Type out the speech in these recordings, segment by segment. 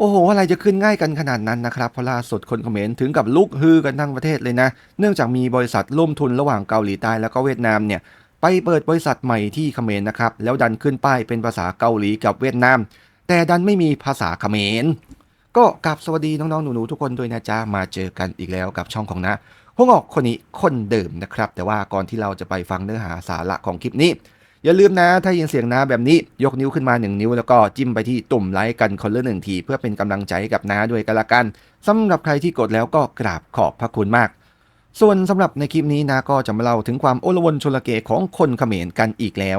โอ้โห อะไรจะขึ้นง่ายกันขนาดนั้นนะครับเพราะล่าสุดคนเขมรถึงกับลุกฮือกันทั้งประเทศเลยนะ เนื่องจากมีบริษัทร่วมทุนระหว่างเกาหลีใต้แล้วก็เวียดนามเนี่ยไปเปิดบริษัทใหม่ที่เขมรนะครับ แล้วดันขึ้นป้ายเป็นภาษาเกาหลีกับเวียดนาม แต่ดันไม่มีภาษาเขมร ก็กลับสวัสดีน้องๆ หนูๆ ทุกคนด้วยนะจ๊ะมาเจอกันอีกแล้วกับช่องของนะพวกออกคนนี้คนเดิมนะครับ แต่ว่าก่อนที่เราจะไปฟังเนื้อหาสาระของคลิปนี้ อย่าลืมนะ ถ้ายินเสียงน้าแบบนี้ยกนิ้วขึ้นมา 1 นิ้ว แล้วก็จิ้มไปที่ตุ่มไลค์กันคนละหนึ่งที เพื่อเป็นกำลังใจให้กับน้าด้วยกันละกันสำหรับใครที่กดแล้วก็กราบขอบพระคุณมาก ส่วนสำหรับในคลิปนี้นะก็จะมาเล่าถึงความโอลวนชลเกของคนเขมรกันอีกแล้ว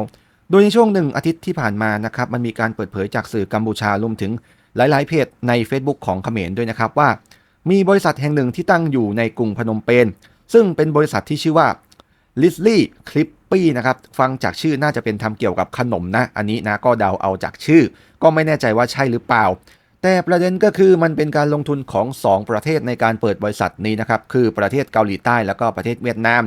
โดยในช่วงหนึ่งอาทิตย์ที่ผ่านมานะครับมันมีการเปิดเผยจากสื่อกัมพูชารวมถึงหลาย ๆ เพจใน Facebook ของเขมรด้วยนะครับว่า มีบริษัทแห่งหนึ่งที่ตั้งอยู่ในกรุงพนมเปญซึ่งเป็นบริษัทที่ชื่อว่าลิสลี่คลิป ปี้นะครับฟังจากชื่อน่าจะเป็นทำเกี่ยวกับขนมนะ อันนี้นะก็เดาเอาจากชื่อ ก็ไม่แน่ใจว่าใช่หรือเปล่า แต่ประเด็นก็คือมันเป็นการลงทุนของ 2 ประเทศในการเปิดบริษัทนี้นะครับคือประเทศเกาหลีใต้แล้วก็ประเทศเวียดนาม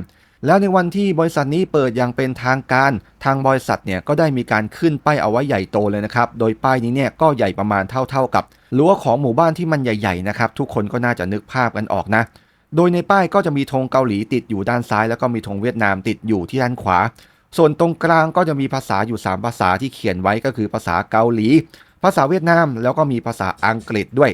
แล้วในวันที่บริษัทนี้เปิดอย่างเป็นทางการ ทางบริษัทเนี่ยก็ได้มีการขึ้นป้ายเอาไว้ใหญ่โตเลยนะครับโดยป้ายนี้เนี่ยก็ใหญ่ประมาณเท่าๆกับรั้วของหมู่บ้านที่มันใหญ่ ๆนะครับทุกคนก็น่าจะนึกภาพกันออกนะ โดยในป้ายก็จะมีธงเกาหลีติดอยู่ด้านซ้าย แล้วก็มีธงเวียดนามติดอยู่ที่ด้านขวา ส่วนตรงกลางก็จะมีภาษาอยู่ 3 ภาษาที่เขียนไว้ก็คือภาษาเกาหลี ภาษาเวียดนาม แล้วก็มีภาษาอังกฤษด้วย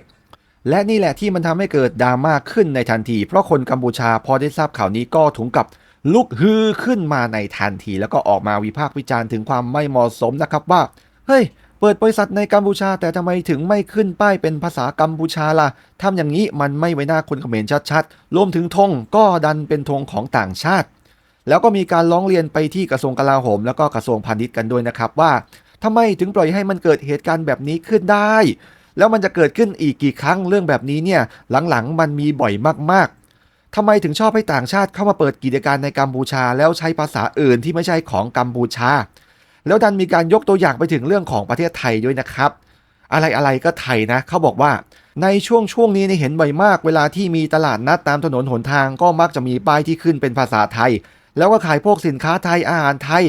และนี่แหละที่มันทำให้เกิดดราม่าขึ้นในทันที เพราะคนกัมพูชาพอได้ทราบข่าวนี้ก็ถุงกับลุกฮือขึ้นมาในทันที แล้วก็ออกมาวิพากษ์วิจารณ์ถึงความไม่เหมาะสมนะครับว่า เฮ้ย เปิดบริษัทในกัมพูชา แต่ทำไมถึงไม่ขึ้นป้ายเป็นภาษากัมพูชาล่ะทำอย่างนี้มันไม่ไว้หน้าคนเขมรชัดๆ รวมถึงธงก็ดันเป็นธงของต่างชาติ แล้วก็มีการร้องเรียนไปที่กระทรวงกลาโหม แล้วก็กระทรวงพาณิชย์กันด้วยนะครับว่าทำไมถึงปล่อยให้มันเกิดเหตุการณ์แบบนี้ขึ้นได้ แล้วมันจะเกิดขึ้นอีกกี่ครั้งเรื่องแบบนี้เนี่ยหลังๆ มันมีบ่อยมากๆทำไมถึงชอบให้ต่างชาติเข้ามาเปิดกิจการในกัมพูชา แล้วใช้ภาษาอื่นที่ไม่ใช่ของกัมพูชา แล้วดันมีการยกตัวอย่างไปถึงเรื่องของประเทศไทยด้วยนะครับ อะไรอะไรก็ไทยนะเขาบอกว่า ในช่วงช่วงนี้เนี่ยเห็นบ่อยมาก เวลาที่มีตลาดนัดตามถนนหนทางก็มักจะมีป้ายที่ขึ้นเป็นภาษาไทย แล้วก็ขายพวกสินค้าไทยอาหารไทย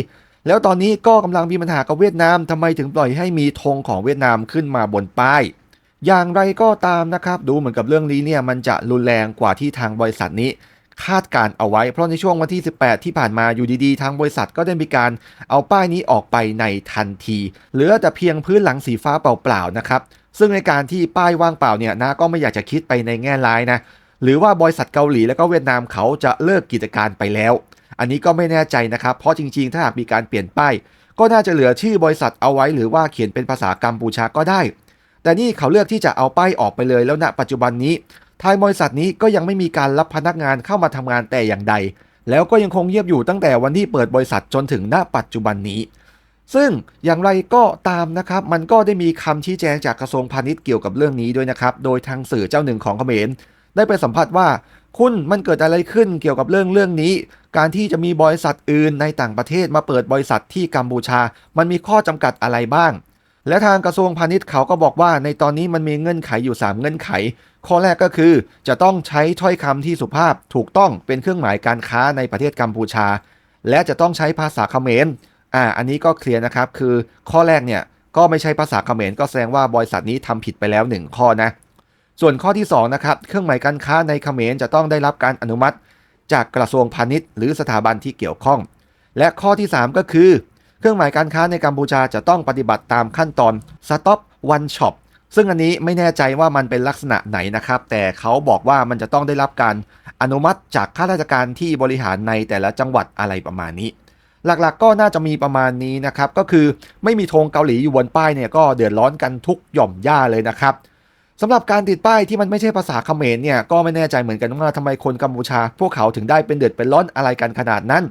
แล้วตอนนี้ก็กำลังมีปัญหากับเวียดนามทำไมถึงปล่อยให้มีธงของเวียดนามขึ้นมาบนป้ายอย่างไรก็ตามนะครับ ดูเหมือนกับเรื่องนี้เนี่ยมันจะรุนแรงกว่าที่ทางบริษัทนี้ คาดการเอาไว้ เพราะในช่วงวันที่ 18 ที่ผ่านมาอยู่ดีๆ ทางบริษัทก็ได้มีการเอาป้ายนี้ออกไปในทันที เหลือแต่เพียงพื้นหลังสีฟ้าเปล่าๆนะครับซึ่งในการที่ป้ายว่างเปล่าเนี่ยนะก็ไม่อยากจะคิดไปในแง่ร้ายนะหรือว่าบริษัทเกาหลีและก็เวียดนามเขาจะเลิกกิจการไปแล้ว อันนี้ก็ไม่แน่ใจนะครับ เพราะจริงๆ ถ้าหากมีการเปลี่ยนป้าย ก็น่าจะเหลือชื่อบริษัทเอาไว้ หรือว่าเขียนเป็นภาษากัมพูชาก็ได้ แต่นี่เขาเลือกที่จะเอาป้ายออกไปเลยแล้วณปัจจุบันนี้ ทางบริษัทนี้ก็ยังไม่มีการรับพนักงานเข้ามาทำงานแต่อย่างใด แล้วก็ยังคงเงียบอยู่ตั้งแต่วันที่เปิดบริษัทจนถึงณปัจจุบันนี้ ซึ่งอย่างไรก็ตามนะครับ มันก็ได้มีคำชี้แจงจากกระทรวงพาณิชย์เกี่ยวกับเรื่องนี้ด้วยนะครับ โดยทางสื่อเจ้าหนึ่งของเขมรได้ไปสัมภาษณ์ว่า คุณมันเกิดอะไรขึ้นเกี่ยวกับเรื่องเรื่องนี้ การที่จะมีบริษัทอื่นในต่างประเทศมาเปิดบริษัทที่กัมพูชา มันมีข้อจำกัดอะไรบ้าง และทางกระทรวงพาณิชย์เขาก็บอกว่าในตอนนี้มันมีเงื่อนไขอยู่ 3 เงื่อนไข ข้อแรกก็คือจะต้องใช้ถ้อยคำที่สุภาพถูกต้องเป็นเครื่องหมายการค้าในประเทศกัมพูชา และจะต้องใช้ภาษาเขมรอ่าอันนี้ก็เคลียร์นะครับ คือข้อแรกเนี่ยก็ไม่ใช่ภาษาเขมรก็แสดงว่าบริษัทนี้ทำผิดไปแล้ว 1 ข้อนะ ส่วนข้อที่2นะครับเครื่องหมายการค้าในเขมรจะต้องได้รับการอนุมัติ จากกระทรวงพาณิชย์หรือสถาบันที่เกี่ยวข้อง และข้อที่ 3 ก็คือ เครื่องหมายการค้าในกัมพูชาจะต้องปฏิบัติตามขั้นตอน Stop One Shop ซึ่งอันนี้ไม่แน่ใจว่ามันเป็นลักษณะไหนนะครับ แต่เขาบอกว่ามันจะต้องได้รับการอนุมัติจากข้าราชการที่บริหารในแต่ละจังหวัดอะไรประมาณนี้ หลักๆก็น่าจะมีประมาณนี้นะครับ ก็คือไม่มีธงเกาหลีอยู่บนป้ายเนี่ยก็เดือดร้อนกันทุกหย่อมย่าเลยนะครับสำหรับการติดป้ายที่มันไม่ใช่ภาษาเขมรเนี่ยก็ไม่แน่ใจเหมือนกันว่าทำไมคนกัมพูชา พวกเขาถึงได้เป็นเดือดเป็นร้อนอะไรกันขนาดนั้น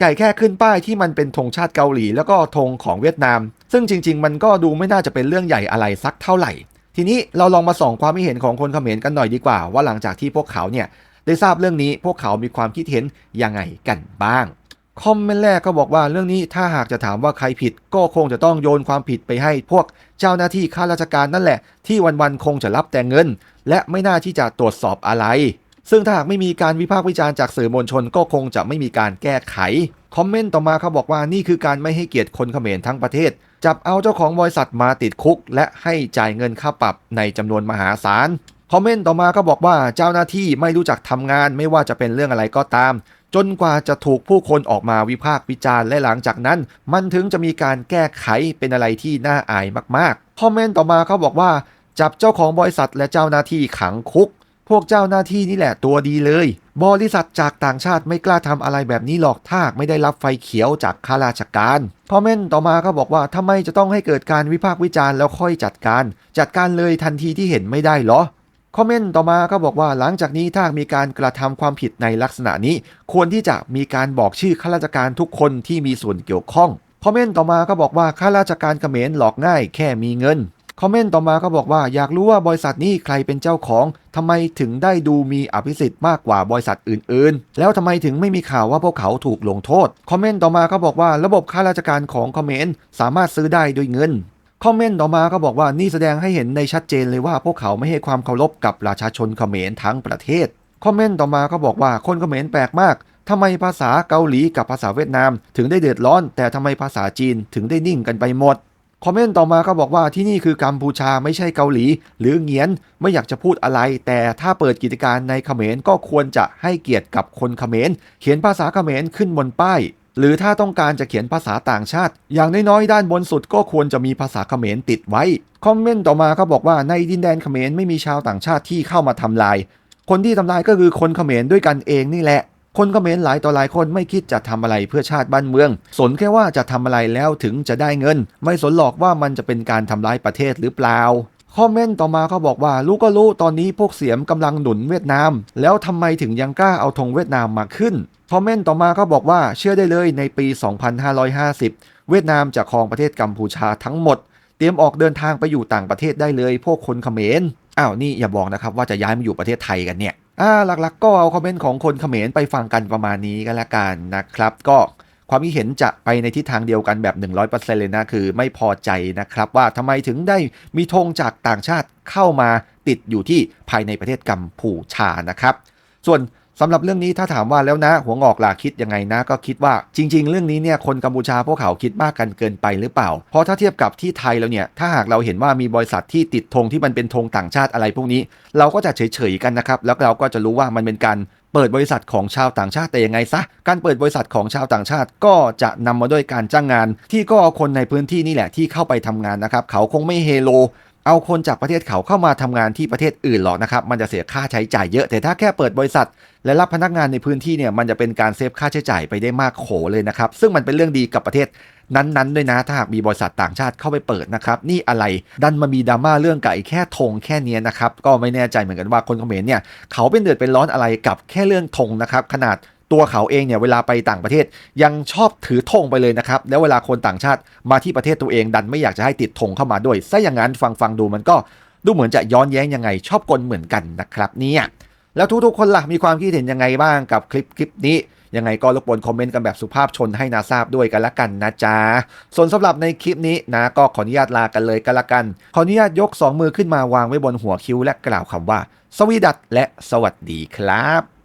ไก่แค่ขึ้นป้ายที่มันเป็นธงชาติเกาหลี แล้วก็ธงของเวียดนาม ซึ่งจริง ๆ มันก็ดูไม่น่าจะเป็นเรื่องใหญ่อะไรสักเท่าไหร่ ทีนี้เราลองมาส่องความคิดเห็นของคนเขมรกันหน่อยดีกว่า ว่าหลังจากที่พวกเขาเนี่ยได้ทราบเรื่องนี้พวกเขามีความคิดเห็นยังไงกันบ้างคอมเมนต์แรกก็บอกว่าเรื่องนี้ถ้าหากจะถามว่าใครผิด ก็คงจะต้องโยนความผิดไปให้พวกเจ้าหน้าที่ข้าราชการนั่นแหละ ที่วันๆคงจะรับแต่เงิน และไม่น่าที่จะตรวจสอบอะไร ซึ่งถ้าหากไม่มีการวิพากษ์วิจารณ์จากสื่อมวลชนก็คงจะไม่มีการแก้ไข คอมเมนต์ต่อมาเขาบอกว่านี่คือการไม่ให้เกียรติคนเขมรทั้งประเทศ จับเอาเจ้าของบริษัทมาติดคุก และให้จ่ายเงินค่าปรับในจำนวนมหาศาล คอมเมนต์ต่อมาก็บอกว่าเจ้าหน้าที่ไม่รู้จักทำงานไม่ว่าจะเป็นเรื่องอะไรก็ตาม จนกว่าจะถูกผู้คนออกมาวิพากษ์วิจารณ์และหลังจากนั้น มันถึงจะมีการแก้ไขเป็นอะไรที่น่าอายมากๆ คอมเมนต์ต่อมาเขาบอกว่าจับเจ้าของบริษัทและเจ้าหน้าที่ขังคุก พวกเจ้าหน้าที่นี่แหละตัวดีเลย บริษัทจากต่างชาติไม่กล้าทำอะไรแบบนี้หรอกถ้าไม่ได้รับไฟเขียวจากข้าราชการคอมเมนต์ต่อมาก็บอกว่าทำไมจะต้องให้เกิดการวิพากษ์วิจารณ์แล้วค่อยจัดการ จัดการเลยทันทีที่เห็นไม่ได้หรอคอมเมนต์ต่อมาก็บอกว่าหลังจากนี้ถ้ามีการกระทำความผิดในลักษณะนี้ ควรที่จะมีการบอกชื่อข้าราชการทุกคนที่มีส่วนเกี่ยวข้องคอมเมนต์ต่อมาก็บอกว่าข้าราชการเขมรหลอกง่ายแค่มีเงิน คอมเมนต์ต่อมาก็บอกว่าอยากรู้ว่าบริษัทนี้ใครเป็นเจ้าของทำไมถึงได้ดูมีอภิสิทธิ์มากกว่าบริษัทอื่นๆ แล้วทำไมถึงไม่มีข่าวว่าพวกเขาถูกลงโทษ คอมเมนต์ต่อมาก็บอกว่าระบบข้าราชการของคอมเขมรสามารถซื้อได้ด้วยเงินคอมเมนต์ต่อมาก็บอกว่านี่แสดงให้เห็นในชัดเจนเลยว่าพวกเขาไม่ให้ความเคารพกับประชาชนเขมรทั้งประเทศ คอมเมนต์ต่อมาก็บอกว่าคนเขมรแปลกมากทำไมภาษาเกาหลีกับภาษาเวียดนาม ถึงได้เดือดร้อน แต่ทำไมภาษาจีนถึงได้นิ่งกันไปหมด คอมเมนต์ต่อมาก็บอกว่าที่นี่คือกัมพูชาไม่ใช่เกาหลี หรือเงียนไม่อยากจะพูดอะไร แต่ถ้าเปิดกิจการในเขมรก็ควรจะให้เกียรติกับคนเขมรเขียนภาษาเขมรขึ้นบนป้ายหรือถ้าต้องการจะเขียนภาษาต่างชาติ อย่างน้อยๆ ด้านบนสุดก็ควรจะมีภาษาเขมรติดไว้ คอมเมนต์ต่อมาก็บอกว่าในดินแดนเขมรไม่มีชาวต่างชาติที่เข้ามาทำลาย คนที่ทำลายก็คือคนเขมรด้วยกันเองนี่แหละ คนก็เขมรหลายต่อหลายคนไม่คิดจะทำอะไรเพื่อชาติบ้านเมือง สนแค่ว่าจะทำอะไรแล้วถึงจะได้เงิน ไม่สนหรอกว่ามันจะเป็นการทำร้ายประเทศหรือเปล่าคอมเมนต์ต่อมาเขาบอกว่ารู้ก็รู้ตอนนี้พวกเสียมกำลังหนุนเวียดนาม แล้วทำไมถึงยังกล้าเอาธงเวียดนามมาขึ้นคอมเมนต์ต่อมาเขาบอกว่าเชื่อได้เลยในปี 2550 เวียดนามจะครองประเทศกัมพูชาทั้งหมด เตรียมออกเดินทางไปอยู่ต่างประเทศได้เลย พวกคนเขมรอ้าวนี่อย่าบอกนะครับว่าจะย้ายมาอยู่ประเทศไทยกันเนี่ย อ่าหลักๆก็เอาคอมเมนต์ของคนเขมรไปฟังกันประมาณนี้ก็แล้วกันนะครับ ก็ความคิดเห็นจะไปในทิศทางเดียวกันแบบ 100%เลยนะ คือไม่พอใจนะครับว่าทำไมถึงได้มีธงจากต่างชาติเข้ามาติดอยู่ที่ภายในประเทศกัมพูชานะครับ ส่วน สำหรับเรื่องนี้ถ้าถามว่าแล้วนะ หัวงอกหล่ะคิดยังไงนะก็คิดว่าจริง ๆ เรื่องนี้เนี่ยคนกัมพูชาพวกเขาคิดมากกันเกินไปหรือเปล่า เพราะถ้าเทียบกับที่ไทยแล้วเนี่ยถ้าหากเราเห็นว่ามีบริษัทที่ติดธงที่มันเป็นธงต่างชาติอะไรพวกนี้ เราก็จะเฉยๆกันนะครับแล้วเราก็จะรู้ว่ามันเป็นการเปิดบริษัทของชาวต่างชาติแต่ยังไงซะ การเปิดบริษัทของชาวต่างชาติก็จะนำมาด้วยการจ้างงาน ที่ก็เอาคนในพื้นที่นี่แหละที่เข้าไปทำงานนะครับ เขาคงไม่เฮโล เอาคนจากประเทศเขาเข้ามาทำงานที่ประเทศอื่นหรอกนะครับ มันจะเสียค่าใช้จ่ายเยอะ แต่ถ้าแค่เปิดบริษัท และรับพนักงานในพื้นที่เนี่ย มันจะเป็นการเซฟค่าใช้จ่ายไปได้มากโขเลยนะครับ ซึ่งมันเป็นเรื่องดีกับประเทศนั้นๆด้วยนะ ถ้าหากมีบริษัทต่างชาติเข้าไปเปิดนะครับ นี่อะไร ดันมามีดราม่าเรื่องไก่แค่ธงแค่นี้นะครับ ก็ไม่แน่ใจเหมือนกันว่าคนเขมรเนี่ย เขาเป็นเดือดเป็นร้อนอะไรกับแค่เรื่องธงนะครับ ขนาด ตัวเขาเองเนี่ยเวลาไปต่างประเทศยังชอบถือธงไปเลยนะครับ แล้วเวลาคนต่างชาติมาที่ประเทศตัวเองดันไม่อยากจะให้ติดธงเข้ามาด้วยซะอย่างนั้นฟังฟังดูมันก็ดูเหมือนจะย้อนแย้งยังไง ชอบกลเหมือนกันนะครับเนี่ยแล้วทุกๆคนล่ะมีความคิดเห็นยังไงบ้างกับคลิปคลิปนี้ยังไงก็รบกวนคอมเมนต์กันแบบสุภาพชนให้นาทราบด้วยกันละกันนะจ๊ะ ส่วนสำหรับในคลิปนี้นะก็ขออนุญาตลากันเลยกันละกัน ขออนุญาตยก 2 มือขึ้นมาวางไว้บนหัวคิ้วและกล่าวคำว่า สวีดัตและสวัสดีครับ